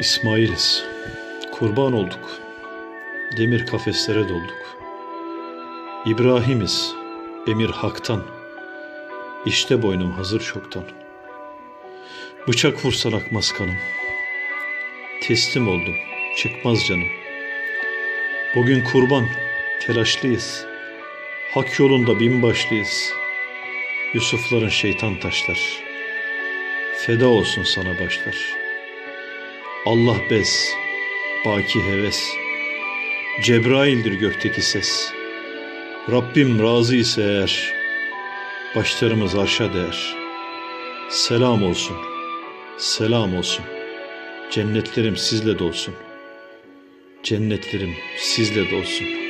İsmail'iz. Kurban olduk. Demir kafeslere dolduk. İbrahim'iz. Emir haktan. İşte boynum hazır çoktan. Bıçak vursan akmaz kanım. Teslim oldum. Çıkmaz canım. Bugün kurban. Telaşlıyız. Hak yolunda binbaşlıyız. Yusufların şeytan taşlar. Feda olsun sana başlar. Allah bez, baki heves. Cebrail'dir gökteki ses. Rabbim razı ise eğer, başlarımız arşa değer. Selam olsun, selam olsun. Cennetlerim sizle dolsun. Cennetlerim sizle dolsun.